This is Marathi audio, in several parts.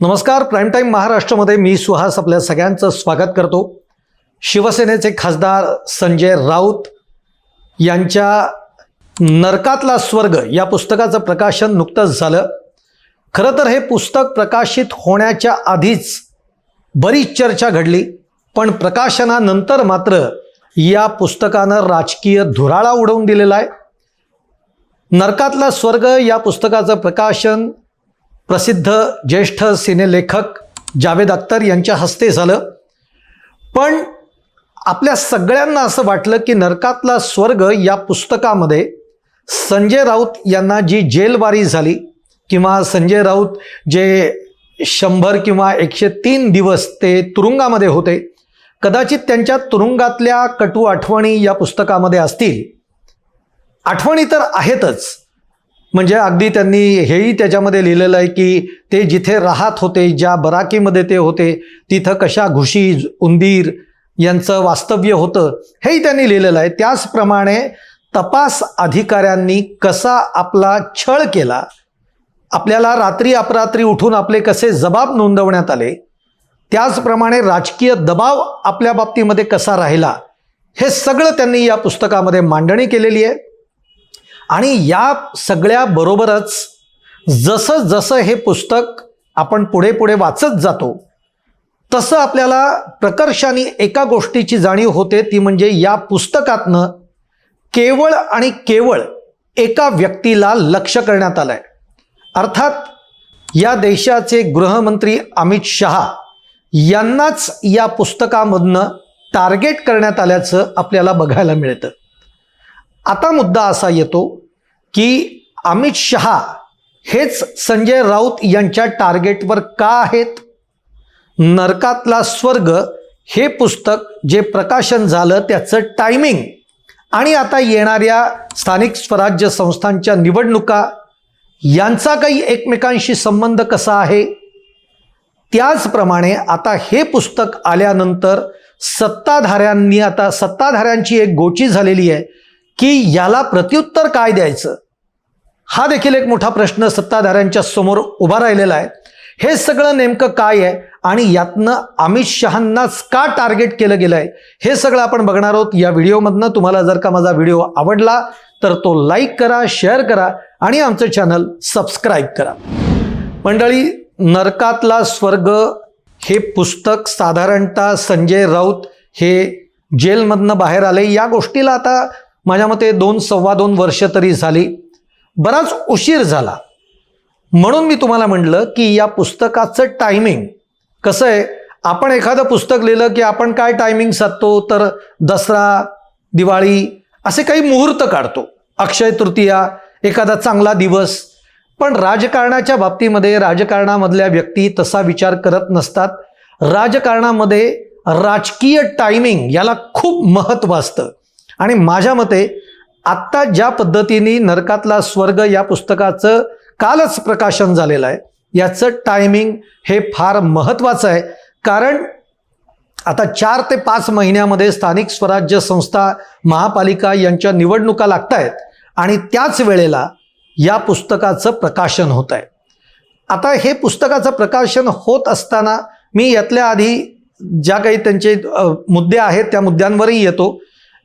नमस्कार प्राईम टाईम महाराष्ट्रामध्ये मी सुहास आपल्या सगळ्यांचं स्वागत करतो. शिवसेनेचे खासदार संजय राऊत यांच्या नरकातला स्वर्ग या पुस्तकाचं प्रकाशन नुकतंच झालं. खरं तर हे पुस्तक प्रकाशित होण्याच्या आधीच बरीच चर्चा घडली पण प्रकाशनानंतर मात्र या पुस्तकानं राजकीय धुराळा उडवून दिलेला आहे. नरकातला स्वर्ग या पुस्तकाचं प्रकाशन प्रसिद्ध ज्येष्ठ सिनेलेखक जावेद अख्तर यांच्या हस्ते झालं. पण आपल्या सगळ्यांना असं वाटलं की नरकातला स्वर्ग या पुस्तकामध्ये संजय राऊत यांना जी जेलवारी झाली किंवा संजय राऊत जे शंभर किंवा एकशे तीन दिवस ते तुरुंगामध्ये होते कदाचित त्यांच्या तुरुंगातल्या कटू आठवणी या पुस्तकामध्ये असतील. आठवणी तर आहेतच म्हणजे अगदी त्यांनी हेही त्याच्यामध्ये लिहिलेलं आहे की ते जिथे राहत होते ज्या बराकीमध्ये ते होते तिथं कशा घुशी उंदीर यांचं वास्तव्य होतं हेही त्यांनी लिहिलेलं आहे. त्याचप्रमाणे तपास अधिकाऱ्यांनी कसा आपला छळ केला आपल्याला रात्री अपरात्री उठून आपले कसे जबाब नोंदवण्यात आले त्याचप्रमाणे राजकीय दबाव आपल्या बाबतीमध्ये कसा राहिला हे सगळं त्यांनी या पुस्तकामध्ये मांडणी केलेली आहे. आणि या सगळ्या बरोबरच जसं जसं हे पुस्तक आपण पुढे पुढे वाचत जातो तसं आपल्याला प्रकर्षाने एका गोष्टीची जाणीव होते ती म्हणजे या पुस्तकातनं केवळ आणि केवळ एका व्यक्तीला लक्ष करण्यात आलं आहे अर्थात या देशाचे गृहमंत्री अमित शहा यांनाच या पुस्तकामधनं टार्गेट करण्यात आल्याचं आपल्याला बघायला मिळतं. आता मुद्दा असा येतो की अमित शहा हेच संजय राऊत यांच्या टार्गेटवर का आहेत? नरकातला स्वर्ग हे पुस्तक जे प्रकाशन झालं त्याचं टायमिंग आणि आता येणाऱ्या स्थानिक स्वराज्य संस्थांच्या निवडणुका यांचा काही एकमेकांशी संबंध कसा आहे? त्याचप्रमाणे आता हे पुस्तक आल्यानंतर सत्ताधाऱ्यांनी आता सत्ताधाऱ्यांची एक गोची झालेली आहे की याला प्रत्युत्तर काय द्यायचं? हा देखील एक मोठा प्रश्न सत्ताधाऱ्यांच्या समोर उभा राहिलेला आहे. हे सगळं नेमकं काय आहे आणि यातनं अमित शहांनाच का टार्गेट केलं गेलं आहे हे सगळं आपण बघणार आहोत. या व्हिडिओमधनं तुम्हाला जर का माझा व्हिडिओ आवडला तर तो लाईक करा शेअर करा आणि आमचं चॅनल सबस्क्राईब करा. मंडळी नरकातला स्वर्ग हे पुस्तक साधारणतः संजय राऊत हे जेलमधनं बाहेर आले. या गोष्टीला आता माझ्या मते दोन सव्वा दोन वर्ष तरी झाली. बराच उशीर झाला. म्हणून मी तुम्हाला म्हटलं की या पुस्तकाचं टायमिंग कसं आहे? आपण एखादं पुस्तक लिहिलं की आपण काय टायमिंग साधतो? तर दसरा दिवाळी असे काही मुहूर्त काढतो. अक्षय तृतीया एखादा चांगला दिवस. पण राजकारणाच्या बाबतीमध्ये राजकारणामधल्या व्यक्ती तसा विचार करत नसतात. राजकारणामध्ये राजकीय टायमिंग याला खूप महत्त्व असतं. आणि माझ्या मते आत्ता ज्या पद्धतीने नरकातला स्वर्ग या पुस्तकाचं कालच प्रकाशन झालेलं आहे याचं टायमिंग हे फार महत्त्वाचं आहे. कारण आता चार ते पाच महिन्यामध्ये स्थानिक स्वराज्य संस्था महापालिका यांच्या निवडणुका लागत आहेत आणि त्याच वेळेला या पुस्तकाचं प्रकाशन होत आहे आता हे पुस्तकाचं प्रकाशन होत असताना मी यातल्या आधी ज्या काही त्यांचे मुद्दे आहेत त्या मुद्द्यांवरही येतो.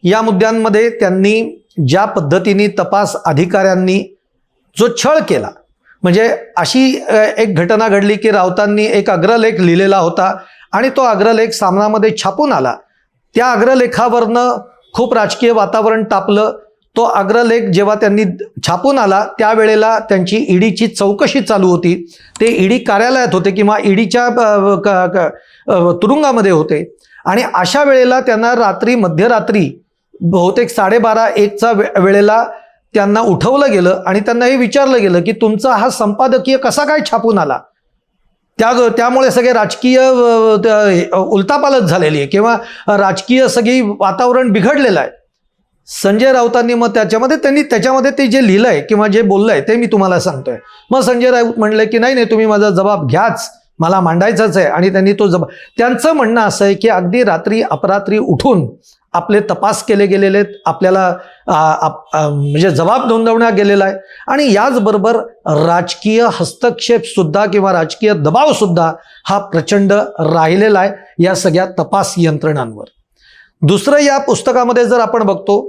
या मुद्द्यांमध्ये त्यांनी ज्या पद्धतीने तपास अधिकाऱ्यांनी जो छळ केला म्हणजे अशी एक घटना घडली की राऊतांनी एक अग्रलेख लिहिलेला होता आणि तो अग्रलेख सामनामध्ये छापून आला. त्या अग्रलेखावरनं खूप राजकीय वातावरण तापलं. तो अग्रलेख जेव्हा त्यांनी छापून आला त्यावेळेला त्यांची ईडीची चौकशी चालू होती. ते ईडी कार्यालयात होते किंवा ईडीच्या तुरुंगामध्ये होते. आणि अशा वेळेला त्यांना रात्री मध्यरात्री बहुतेक साडेबारा एकचा वे वेळेला त्यांना उठवलं गेलं आणि त्यांना हे विचारलं गेलं की तुमचा हा संपादकीय कसा काय छापून आला? त्या त्यामुळे सगळे राजकीय उलतापालत झालेली आहे किंवा राजकीय सगळी वातावरण बिघडलेलं आहे. संजय राऊतांनी मग त्याच्यामध्ये त्यांनी त्याच्यामध्ये ते जे लिहिलं आहे किंवा जे बोललं आहे ते मी तुम्हाला सांगतोय. मग संजय राऊत म्हणले की नाही नाही तुम्ही माझा जबाब घ्याच. मला मांडायचाच आहे आणि त्यांनी तो जब त्यांचं म्हणणं असं आहे की अगदी रात्री अपरात्री उठून आपले तपास केले गेलेले आहेत आपल्याला आप- म्हणजे जबाब नोंदवण्यात गेलेला आहे. आणि याचबरोबर राजकीय हस्तक्षेपसुद्धा किंवा राजकीय दबावसुद्धा हा प्रचंड राहिलेला आहे या सगळ्या तपास यंत्रणांवर. दुसरं या पुस्तकामध्ये जर आपण बघतो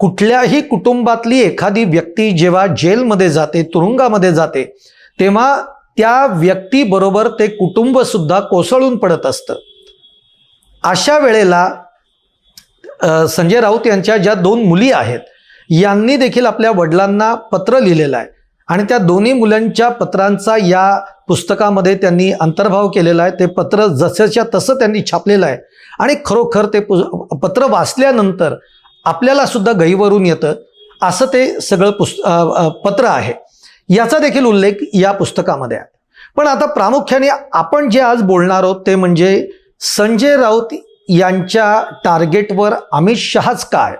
कुठल्याही कुटुंबातली एखादी व्यक्ती जेव्हा जेलमध्ये जाते तुरुंगामध्ये जाते तेव्हा त्या व्यक्तीबरोबर ते कुटुंब सुद्धा कोसळून पडत असतं. अशा वेळेला संजय राऊत यांच्या ज्या दोन मुली आहेत यांनी देखील आपल्या वडिलांना पत्र लिहिलेलं आहे. आणि त्या दोन्ही मुलांच्या पत्रांचा या पुस्तकामध्ये त्यांनी अंतर्भाव केलेला आहे. ते पत्र जसंच्या तसं त्यांनी छापलेलं आहे. आणि खरोखर ते पु- पत्र वाचल्यानंतर आपल्याला सुद्धा गहीवरून येतं. असं ते सगळं पुस्त पत्र आहे. याचा देखील उल्लेख या पुस्तकामध्ये आहे. पण आता प्रामुख्याने आपण जे आज बोलणार आहोत ते म्हणजे संजय राऊत यांच्या टार्गेटवर अमित शहाच काय आहेत?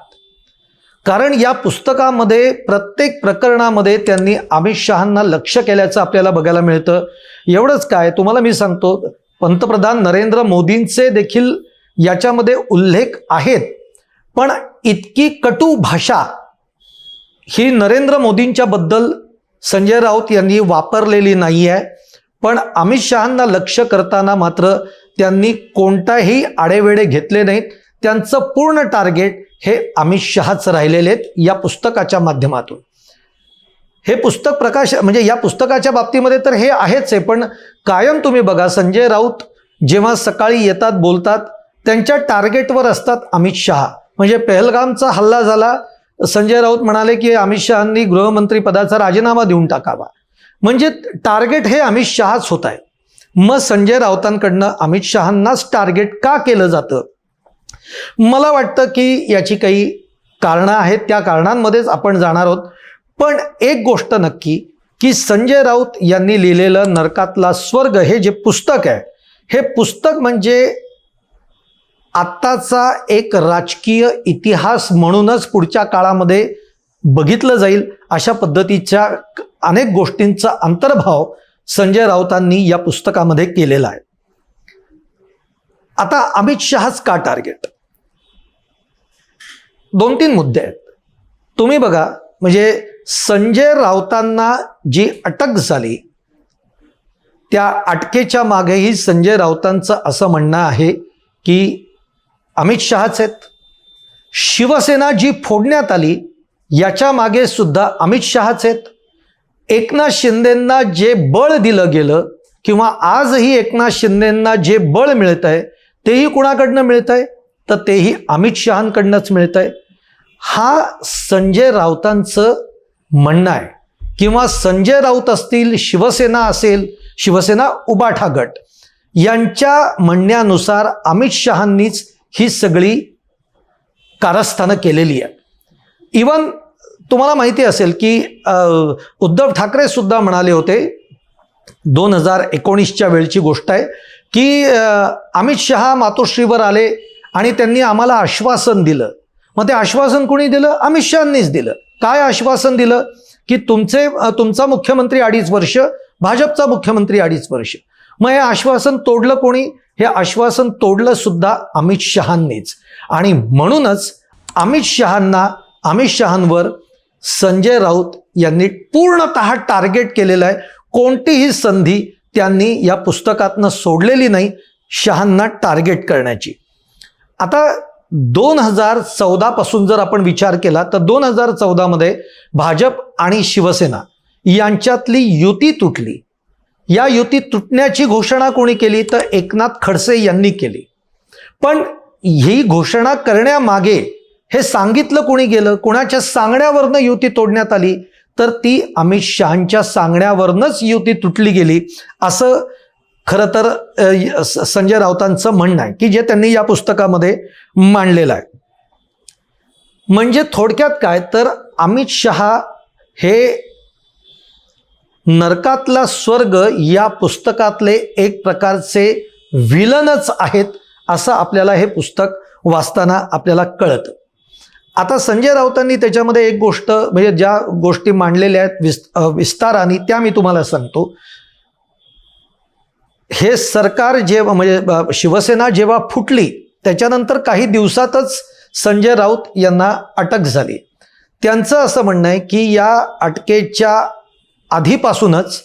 कारण या पुस्तकामध्ये प्रत्येक प्रकरणामध्ये त्यांनी अमित शहांना लक्ष केल्याचं आपल्याला बघायला मिळतं. एवढंच काय तुम्हाला मी सांगतो पंतप्रधान नरेंद्र मोदींचे देखील याच्यामध्ये उल्लेख आहेत. पण इतकी कटू भाषा ही नरेंद्र मोदींच्याबद्दल संजय राऊत यांनी वापरलेली नाही आहे. पण अमित शहांना लक्ष करताना मात्र त्यांनी कोणताही आडेवेडे घेतले नाहीत. त्यांचं पूर्ण टार्गेट हे अमित शहाच राहिलेले आहेत या पुस्तकाच्या माध्यमातून. हे पुस्तक प्रकाश म्हणजे या पुस्तकाच्या बाबतीमध्ये तर हे आहेच आहे पण कायम तुम्ही बघा संजय राऊत जेव्हा सकाळी येतात बोलतात त्यांच्या टार्गेटवर असतात अमित शहा. म्हणजे पहलगामचा हल्ला झाला संजय राऊत म्हणाले की अमित शहांनी गृहमंत्री पदाचा राजीनामा देऊन टाकावा. म्हणजे टार्गेट हे अमित शहाच होत आहे. मग संजय राऊतांकडनं अमित शहांनाच टार्गेट का केलं जातं? मला वाटतं की याची काही कारणं आहेत. त्या कारणांमध्येच आपण जाणार आहोत. पण एक गोष्ट नक्की की संजय राऊत यांनी लिहिलेलं नरकातला स्वर्ग हे जे पुस्तक आहे हे पुस्तक म्हणजे आत्ताचा एक राजकीय इतिहास म्हणूनच पुढच्या काळामध्ये बघितलं जाईल अशा पद्धतीच्या अनेक गोष्टींचा अंतर्भाव संजय राऊतांनी या पुस्तकामध्ये केलेला आहे. आता अमित शहाच का टार्गेट? दोन तीन मुद्दे आहेत. तुम्ही बघा म्हणजे संजय राऊतांना जी अटक झाली त्या अटकेच्या मागेही संजय राऊतांचं असं म्हणणं आहे की अमित शहाच आहेत. शिवसेना जी फोडण्यात आली याच्या मागे सुद्धा अमित शहाच आहेत. एकनाथ शिंदेंना जे बळ दिलं गेलं किंवा आजही एकनाथ शिंदेंना जे बळ मिळत आहे तेही कुणाकडनं मिळत आहे तर तेही अमित शहांकडनंच मिळत आहे हा संजय राऊतांचं म्हणणं आहे. किंवा संजय राऊत असतील शिवसेना असेल शिवसेना उबाठा गट यांच्या म्हणण्यानुसार अमित शहांनीच ही सगळी कारस्थानं केलेली आहे. इवन तुम्हाला माहिती असेल की उद्धव ठाकरे सुद्धा म्हणाले होते दोन हजार एकोणीसच्या वेळची गोष्ट आहे की अमित शहा मातोश्रीवर आले आणि त्यांनी आम्हाला आश्वासन दिलं. मग ते आश्वासन कोणी दिलं? अमित शहांनीच दिलं. काय आश्वासन दिलं? की तुमचे तुमचा मुख्यमंत्री अडीच वर्ष भाजपचा मुख्यमंत्री अडीच वर्ष. मग हे आश्वासन तोडलं कोणी? हे आश्वासन तोडलं सुद्धा अमित शहांनीच. आणि म्हणूनच अमित शहांना अमित शहांवर संजय राऊत यांनी पूर्णत टार्गेट केलेलं आहे. कोणतीही संधी त्यांनी या पुस्तकातनं सोडलेली नाही शहांना टार्गेट करण्याची. आता दोन हजार चौदापासून जर आपण विचार केला तर दोन हजार चौदामध्ये भाजप आणि शिवसेना यांच्यातली युती तुटली. या युती तुटण्याची घोषणा कोणी केली? तर एकनाथ खडसे यांनी केली. पण ही घोषणा करण्यामागे हे सांगितलं कोणी गेलं? कोणाच्या सांगण्यावरनं युती तोडण्यात आली? तर ती अमित शहांच्या सांगण्यावरनंच युती तुटली गेली असं खरं तर संजय राऊतांचं म्हणणं आहे की जे त्यांनी या पुस्तकामध्ये मांडलेलं आहे. म्हणजे थोडक्यात काय? तर अमित शहा हे नरकातला स्वर्ग या पुस्तकातले एक प्रकारचे विलनच आहेत असं आपल्याला हे पुस्तक वाचताना आपल्याला कळतं. आता संजय राऊतांनी त्याच्यामध्ये एक गोष्ट म्हणजे ज्या गोष्टी मांडलेल्या आहेत विस् विस्ताराने त्या मी तुम्हाला सांगतो. हे सरकार जेव्हा म्हणजे शिवसेना जेव्हा फुटली त्याच्यानंतर काही दिवसातच संजय राऊत यांना अटक झाली. त्यांचं असं म्हणणं आहे की या अटकेच्या आधीपासूनच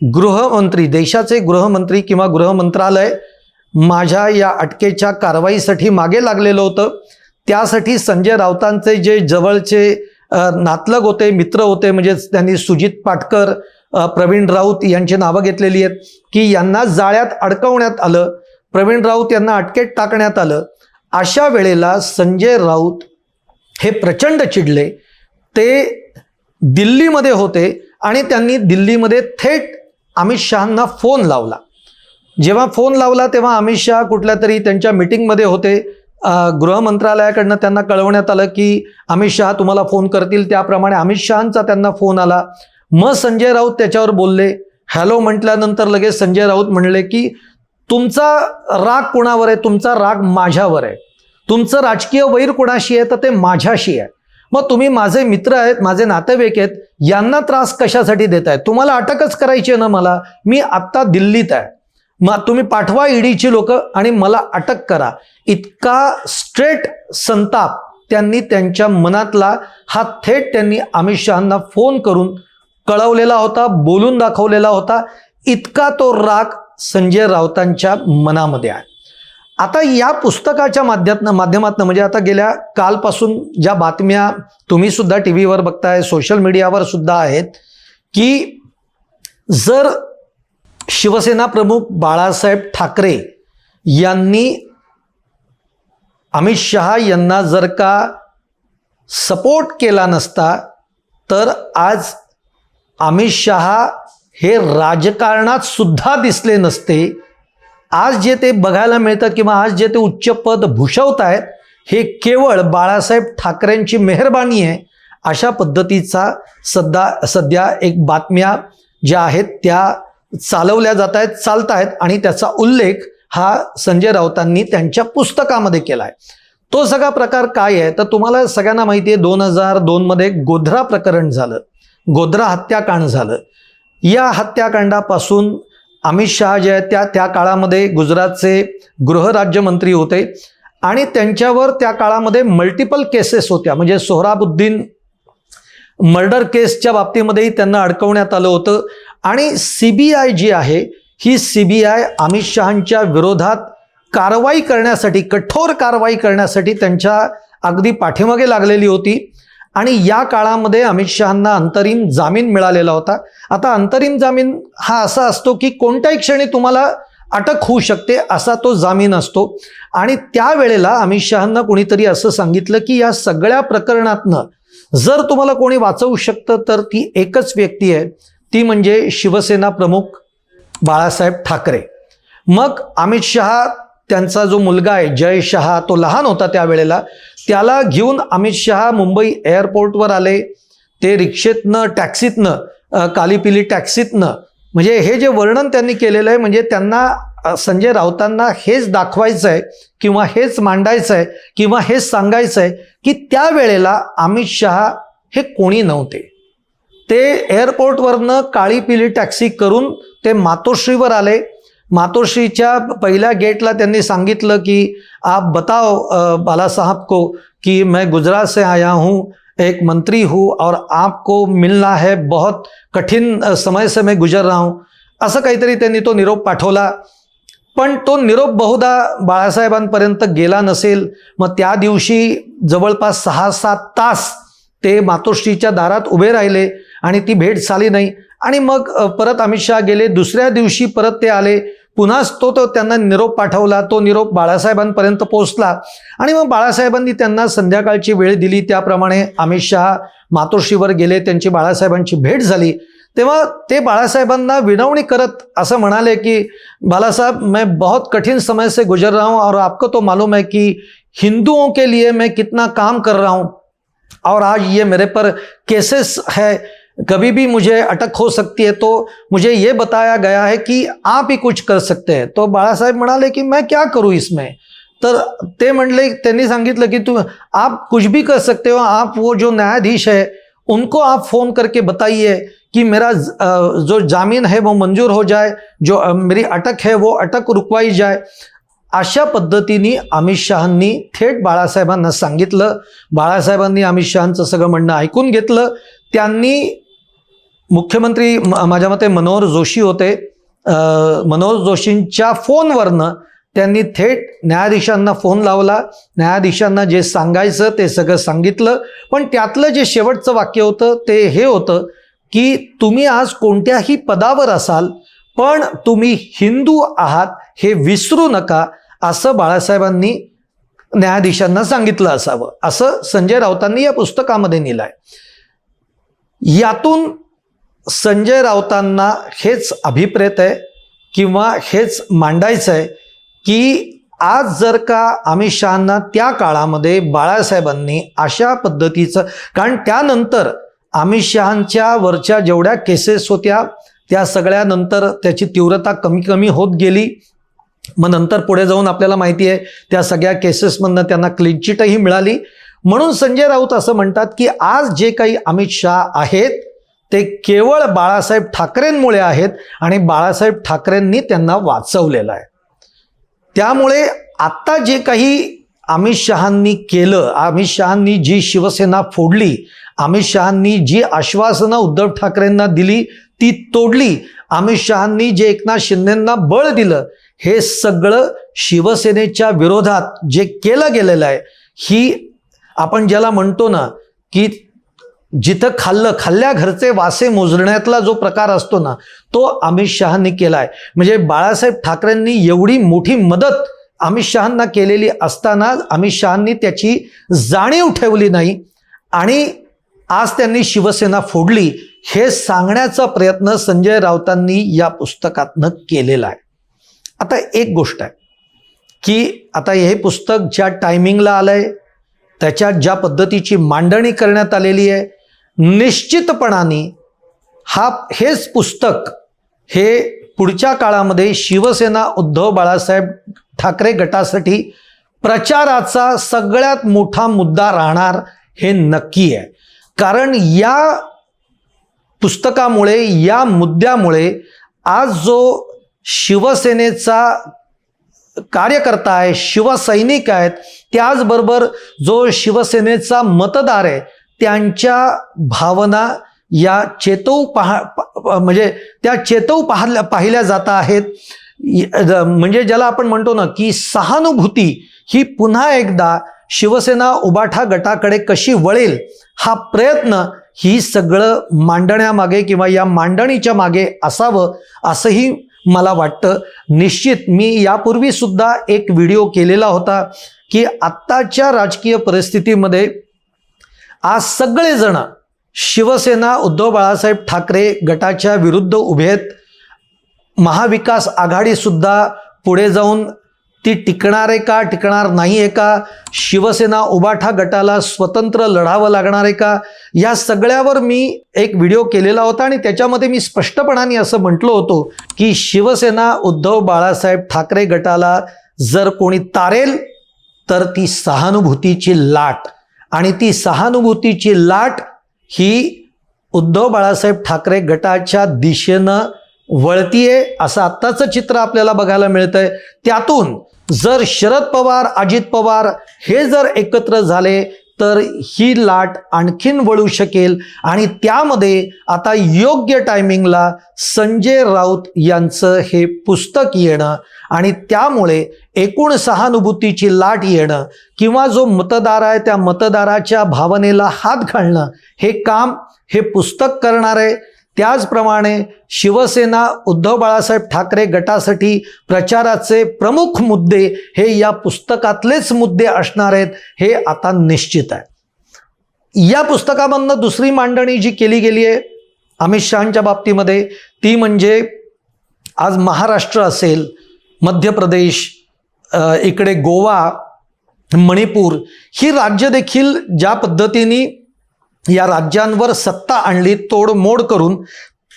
गृहमंत्री देशाचे गृहमंत्री किंवा गृहमंत्रालय माझ्या या अटकेच्या कारवाईसाठी मागे लागलेलं होतं. त्यासाठी संजय राऊतांचे जे जवळचे नातलग होते मित्र होते म्हणजे त्यांनी सुजित पाटकर प्रवीण राऊत यांची नावं घेतलेली आहेत की यांना जाळ्यात अडकवण्यात आलं प्रवीण राऊत यांना अटकेत टाकण्यात आलं. अशा वेळेला संजय राऊत हे प्रचंड चिडले. ते दिल्लीमध्ये होते आणि त्यांनी दिल्लीमध्ये थेट अमित शहांना फोन लावला. जेव्हा फोन लावला तेव्हा अमित शहा कुठल्या तरी त्यांच्या मिटिंगमध्ये होते. अ, गृह मंत्रालयाकडनं त्यांना कळवण्यात आलं की अमित शहा तुम्हाला फोन करतील. त्याप्रमाणे अमित शहांचा त्यांना फोन आला. मग संजय राऊत त्याच्यावर बोलले. हॅलो म्हटल्यानंतर लगेच संजय राऊत म्हणले की तुमचा राग कुणावर आहे? तुमचा राग माझ्यावर आहे. तुमचं राजकीय वैर कुणाशी आहे? तर ते माझ्याशी आहे. मग तुम्ही माझे मित्र आहेत माझे नातेवाईक आहेत यांना त्रास कशासाठी देत आहे तुम्हाला अटकच करायची आहे ना मला? मी आत्ता दिल्लीत आहे. मग तुम्ही पाठवा ईडीची लोक आणि मला अटक करा. इतका स्ट्रेट संताप त्यांनी त्यांच्या मनातला हा थेट त्यांनी अमित शहांना फोन करून कळवलेला होता बोलून दाखवलेला होता. इतका तो राग संजय राऊतांच्या मनामध्ये आहे. आता या पुस्तकाच्या माध्यमातनं माध्यमातनं म्हणजे आता गेल्या कालपासून ज्या बातम्या तुम्ही सुद्धा टी व्हीवर बघताय सोशल मीडियावर सुद्धा आहेत की जर शिवसेना प्रमुख बाळासाहेब ठाकरे यांनी अमित शहा यांना जर का सपोर्ट केला नसता तर आज अमित शहा हे राजकारणात सुद्धा दिसले नसते आज जे ते बघायला मिळतं किंवा आज जे ते उच्च पद भूषवत आहेत हे केवळ बाळासाहेब ठाकरेंची मेहरबानी आहे अशा पद्धतीचा सध्या सध्या एक बातम्या ज्या आहेत त्या चालवल्या जात आहेत चालत आहेत आणि त्याचा उल्लेख हा संजय राऊतांनी त्यांच्या पुस्तकामध्ये केला आहे तो सगळा प्रकार काय आहे? तर तुम्हाला सगळ्यांना माहिती आहे दोन हजार दोनमध्ये गोध्रा प्रकरण झालं. गोध्रा हत्याकांड झालं. या हत्याकांडापासून अमित शहा जे आहेत त्या त्या काळामध्ये गुजरातचे गृहराज्यमंत्री होते. आणि त्यांच्यावर त्या काळामध्ये मल्टिपल केसेस होत्या. म्हणजे सोहराबुद्दीन मर्डर केसच्या बाबतीमध्येही त्यांना अडकवण्यात आलं होतं. आणि सी बी आय जी आहे ही सी बी आय अमित शहांच्या विरोधात कारवाई करण्यासाठी कठोर कारवाई करण्यासाठी त्यांच्या अगदी पाठीमागे लागलेली होती. आणि या काळामध्ये अमित शहांना अंतरिम जामीन मिळालेला होता. आता अंतरिम जामीन हा असा असतो की कोणत्याही क्षणी तुम्हाला अटक होऊ शकते असा तो जामीन असतो. आणि त्यावेळेला अमित शहांना कोणीतरी असं सांगितलं की या सगळ्या प्रकरणातनं जर तुम्हाला कोणी वाचवू शकतं तर ती एकच व्यक्ती आहे. ती म्हणजे शिवसेना प्रमुख बाळासाहेब ठाकरे. मग अमित शहा त्यांचा जो मुलगा आहे जय शहा तो लहान होता त्यावेळेला. त्याला घेऊन अमित शहा मुंबई एअरपोर्टवर आले. ते रिक्षेतनं टॅक्सीतनं कालीपिली टॅक्सीतनं म्हणजे हे जे वर्णन त्यांनी केलेलं आहे म्हणजे त्यांना संजय राऊतांना हेच दाखवायचं आहे किंवा हेच मांडायचं आहे किंवा हेच सांगायचं आहे की त्यावेळेला अमित शहा हे कोणी नव्हते. ते एअरपोर्टवरनं काळी पिली टॅक्सी करून ते मातोश्रीवर आले. मातोश्रीच्या पहिल्या गेटला त्यांनी सांगितलं की आप बताओ बालासाहेब बाला साहब को कि मैं गुजरात से आया हूँ एक मंत्री हूँ और आपको मिलना है बहुत कठीण समय से मैं गुजर रहा हूँ। असं काहीतरी त्यांनी तो निरोप पाठवला. पण तो निरोप बहुधा बाळासाहेबांपर्यंत गेला नसेल. मग त्या दिवशी जवळपास सहा सात तास ते मातोश्रीच्या दारात उभे राहिले आणि ती भेट झाली नाही. आणि मग परत अमित शहा गेले. दुसऱ्या दिवशी परत ते आले. पुन्हाच तो तो त्यांना निरोप पाठवला. तो निरोप बाळासाहेबांपर्यंत पोहोचला. आणि मग बाळासाहेबांनी त्यांना संध्याकाळची वेळ दिली. त्याप्रमाणे अमित शहा मातोश्रीवर गेले. त्यांची बाळासाहेबांची भेट झाली. तेव्हा ते बाळासाहेबांना विनवणी करत असं म्हणाले की बालासाहेब मैं बहुत कठिन समय से गुजर रहा हूँ और आपको तो मालूम है कि हिंदुओं के लिए मैं कितना काम कर रहा हूँ। और आज ये मेरे पर केसेस है कभी भी मुझे अटक हो सकती है तो मुझे ये बताया गया है कि आप ही कुछ कर सकते हैं। तो बाला बाळासाहेब म्हणाले की, मैं क्या करूँ इसमें? तर ते म्हणले त्यांनी सांगितलं की, तू, आप कुछ भी कर सकते हो, आप वो जो न्यायाधीश है, उनको आप फ़ोन करके बताइए कि मेरा जो जामीन है वो मंजूर हो जाए, जो मेरी अटक है वो अटक रुकवाई जाए। अशा पद्धतीने अमित शहांनी थेट बाळासाहेबांना सांगितलं. बाळासाहेबांनी अमित शहांचं सगळं म्हणणं ऐकून घेतलं. त्यांनी मुख्यमंत्री म- माझ्या मते मनोहर जोशी होते. मनोहर जोशींच्या फोनवरनं त्यांनी थेट न्यायाधीशांना फोन लावला. न्यायाधीशांना जे सांगायचं ते सगळं सांगितलं. पण त्यातलं जे शेवटचं वाक्य होतं ते हे होतं की तुम्ही आज कोणत्याही पदावर असाल पण तुम्ही हिंदू आहात हे विसरू नका असं बाळासाहेबांनी न्यायाधीशांना सांगितलं असावं. असं संजय राऊतांनी या पुस्तकामध्ये लिहिलंय. यातून संजय राऊतांना हेच अभिप्रेत आहे किंवा हेच मांडायचं आहे की आज जर का अमित शहांना त्या काळामध्ये बाळासाहेबांनी अशा पद्धतीचं कारण त्यानंतर अमित शहांच्या वरच्या जेवढ्या केसेस होत्या त्या सगळ्यानंतर त्याची तीव्रता कमी कमी होत गेली. मग नंतर पुढे जाऊन आपल्याला माहिती आहे त्या सगळ्या केसेसमधनं त्यांना क्लीन चिटही मिळाली. म्हणून संजय राऊत असं म्हणतात की आज जे काही अमित शहा आहेत ते केवळ बाळासाहेब ठाकरेंमुळे आहेत आणि बाळासाहेब ठाकरेंनी त्यांना वाचवलेलं आहे. त्यामुळे आत्ता जे काही अमित शहांनी केलं अमित शहांनी जी शिवसेना फोडली अमित शहांनी जी आश्वासनं उद्धव ठाकरेंना दिली ती तोडली अमित शहांनी जे एकनाथ शिंदेंना बळ दिलं हे सगळं शिवसेनेच्या विरोधात जे केलं गेलेलं आहे ही आपण ज्याला म्हणतो ना की जिथं खाल्लं खाल्ल्या घरचे वासे मोजण्यातला जो प्रकार असतो ना तो अमित शहांनी केला आहे म्हणजे बाळासाहेब ठाकरेंनी एवढी मोठी मदत अमित शहांना केलेली असताना अमित शहांनी त्याची जाणीव ठेवली नाही आणि आज त्यांनी शिवसेना फोडली हे सांगण्याचा प्रयत्न संजय राऊतांनी या पुस्तकातनं केलेला आहे. आता एक गोष्ट आहे की आता हे पुस्तक ज्या टायमिंगला आलं आहे त्याच्यात ज्या पद्धतीची मांडणी करण्यात आलेली आहे निश्चितपणाने हा हेच पुस्तक हे पुढच्या काळामध्ये शिवसेना उद्धव बाळासाहेब ठाकरे गटासाठी प्रचाराचा सगळ्यात मोठा मुद्दा राहणार हे नक्की आहे. कारण या पुस्तकामुळे या मुद्द्यामुळे आज जो शिवसेनेचा कार्यकर्ता आहे शिवसैनिक आहेत त्याचबरोबर जो शिवसेनेचा मतदार आहे त्यांच्या भावना या चेतव पहा प- म्हणजे त्या चेतव पाहल्या पाहिल्या जात आहेत. य- म्हणजे ज्याला आपण म्हणतो ना की सहानुभूती ही पुन्हा एकदा शिवसेना उबाठा गटाकडे कशी वळेल हा प्रयत्न ही सगळं मांडण्यामागे किंवा या मांडणीच्या मागे असावं असंही मला वाटतं. निश्चित मी यापूर्वी सुद्धा एक व्हिडिओ केलेला होता की आत्ताच्या राजकीय परिस्थितीमध्ये आज सगळेजण शिवसेना उद्धव बाळासाहेब ठाकरे गटाच्या विरुद्ध उभे आहेत. महाविकास आघाडीसुद्धा पुढे जाऊन ती टिकणार आहे का टिकणार नाही आहे का? शिवसेना उबाठा गटाला स्वतंत्र लढावं लागणार आहे का? या सगळ्यावर मी एक व्हिडिओ केलेला होता आणि त्याच्यामध्ये मी स्पष्टपणाने असं म्हटलं होतो की शिवसेना उद्धव बाळासाहेब ठाकरे गटाला जर कोणी तारेल तर ती सहानुभूतीची लाट. आणि ती सहानुभूतीची लाट ही उद्धव बाळासाहेब ठाकरे गटाच्या दिशेनं वळतीये असं आत्ताचं चित्र आपल्याला बघायला मिळतंय. त्यातून जर शरद पवार अजित पवार हे जर एकत्र झाले तर ही लाट आणखीन वळू शकेल आणि त्यामध्ये आता योग्य टायमिंगला संजय राऊत यांचं हे पुस्तक येणं आणि त्यामुळे एकूण सहानुभूतीची लाट येणं किंवा जो मतदार आहे त्या मतदाराच्या भावनेला हात घालणं हे काम हे पुस्तक करणार आहे त्याचप्रमाणे शिवसेना उद्धव बाळासाहेब ठाकरे गटासाठी प्रचाराचे प्रमुख मुद्दे हे या पुस्तकातलेच मुद्दे असणार आहेत हे आता निश्चित आहे. या पुस्तकामधनं दुसरी मांडणी जी केली गेली आहे अमित शहाच्या बाबतीमध्ये ती म्हणजे आज महाराष्ट्र असेल मध्य प्रदेश इकडे गोवा मणिपूर ही राज्य देखील ज्या पद्धतीने या राज्यांवर सत्ता आणली तोडमोड करून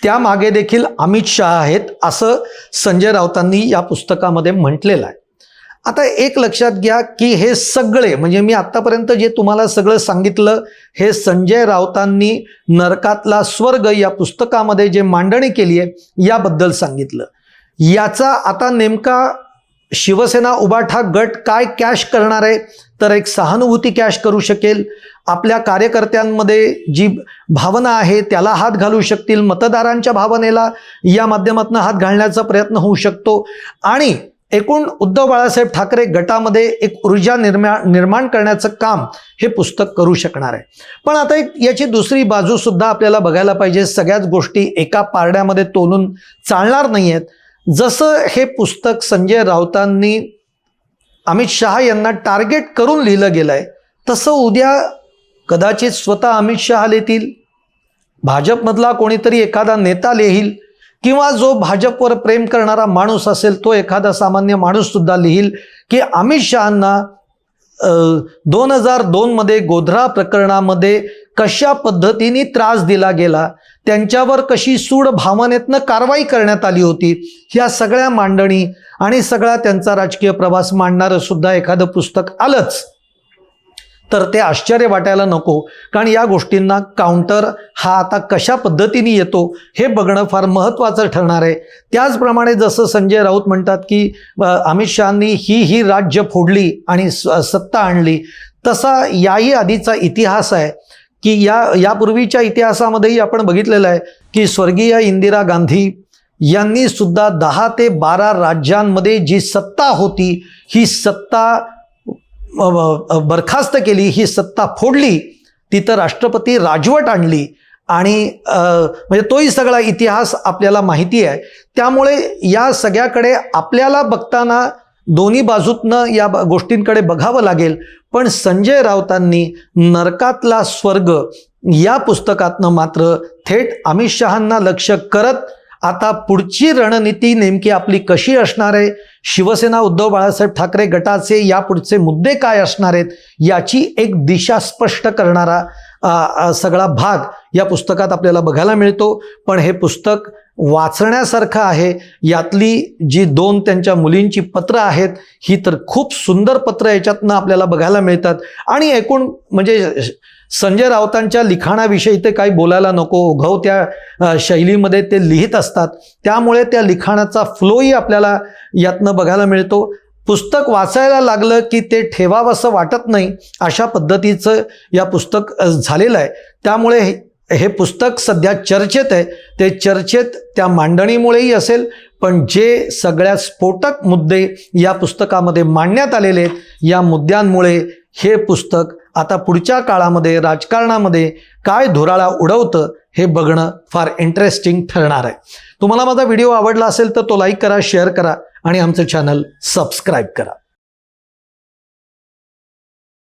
त्यामागे देखील अमित शहा आहेत असं संजय राऊतांनी या पुस्तकामध्ये म्हटलेलं आहे. आता एक लक्षात घ्या की हे सगळे म्हणजे मी आत्तापर्यंत जे तुम्हाला सगळं सांगितलं हे संजय राऊतांनी नरकातला स्वर्ग या पुस्तकामध्ये जे मांडणी केली आहे याबद्दल सांगितलं. याचा आता नेमका शिवसेना उबाठा गट काय कॅश करणार आहे? तर एक सहानुभूती कॅश करू शकेल. आपल्या कार्यकर्त्यांमध्ये जी भावना आहे त्याला हात घालू शकतील मतदारांच्या भावनेला. या माध्यमातून हात घालण्याचा प्रयत्न होऊ शकतो. आणि एकूण उद्धव बाळासाहेब ठाकरे गटामध्ये एक ऊर्जा निर्मा निर्माण करण्याचं काम हे पुस्तक करू शकणार आहे. पण आता एक याची दुसरी बाजूसुद्धा आपल्याला बघायला पाहिजे. सगळ्याच गोष्टी एका पारड्यामध्ये तोलून चालणार नाही आहेत जसं हे पुस्तक संजय राऊतांनी अमित शहा यांना टार्गेट करून लिहिलं गेलं आहे तसं उद्या कदाचित स्वतः अमित शहा लिहितील. भाजपमधला कोणीतरी एखादा नेता लिहील किंवा जो भाजपवर प्रेम करणारा माणूस असेल तो एखादा सामान्य माणूससुद्धा लिहील की अमित शहांना दोन हजार दोनमध्ये गोधरा प्रकरणामध्ये कशा पद्धतीने त्रास दिला गेला त्यांच्यावर कशी सूड भावनेतनं कारवाई करण्यात आली होती ह्या सगळ्या मांडणी आणि सगळा त्यांचा राजकीय प्रवास मांडणारं सुद्धा एखादं पुस्तक आलंच. तर ते आश्चर्य वाटायला नको कारण या गोष्टींना काउंटर हा आता कशा पद्धतीने येतो हे बघणं फार महत्त्वाचं ठरणार आहे. त्याचप्रमाणे जसं संजय राऊत म्हणतात की अमित शहानी ही ही राज्य फोडली आणि स- सत्ता आणली तसा याही आधीचा इतिहास आहे. की या यापूर्वीच्या इतिहासामध्येही आपण बघितलेलं आहे की स्वर्गीय इंदिरा गांधी यांनी सुद्धा दहा ते बारा राज्यांमध्ये जी सत्ता होती ही सत्ता बरखास्त केली ही सत्ता फोडली तिथं राष्ट्रपती राजवट आणली आणि म्हणजे तोही सगळा इतिहास आपल्याला माहिती आहे. त्यामुळे या सगळ्याकडे आपल्याला बघताना दोन्ही बाजूतनं या ब- गोष्टींकडे बघावं लागेल. पण संजय राऊतांनी नरकातला स्वर्ग या पुस्तकातनं मात्र थेट अमित शहांना लक्ष करत आता पुढची रणनीती नेमकी आपली कशी असणार आहे? शिवसेना उद्धव बाळासाहेब ठाकरे गटाचे या पुढचे मुद्दे काय असणार आहेत? याची एक दिशा स्पष्ट करणारा सगळा भाग या पुस्तकात आपल्याला बघायला मिळतो. पण हे पुस्तक वाचण्यासारखं आहे. यातली जी दोन त्यांच्या मुलींची पत्रं आहेत ही तर खूप सुंदर पत्रं याच्यातनं आपल्याला बघायला मिळतात. आणि एकूण म्हणजे संजय राऊतांच्या लिखाणाविषयी ते काही बोलायला नको. उघव त्या शैलीमध्ये ते लिहित असतात. त्यामुळे त्या लिखाणाचा फ्लोही आपल्याला यातनं बघायला मिळतो. पुस्तक वाचायला लागलं की ते ठेवावंसं वाटत नाही. अशा पद्धतीचं या पुस्तक झालेलं आहे. त्यामुळे हे- पुस्तक सध्या चर्चेत आहे. ते चर्चेत त्या मांडणीमुळेही असेल पण जे सगळ्यात स्फोटक मुद्दे या पुस्तकामध्ये मांडण्यात आलेले आहेत या मुद्द्यांमुळे हे पुस्तक आता पुढच्या काळामध्ये राजकारणामध्ये काय धुराळा उडवतं हे बघणं फार इंटरेस्टिंग ठरणार आहे. तुम्हाला माझा व्हिडिओ आवडला असेल तर तो लाईक करा शेअर करा आणि आमचं चॅनल सबस्क्राईब करा.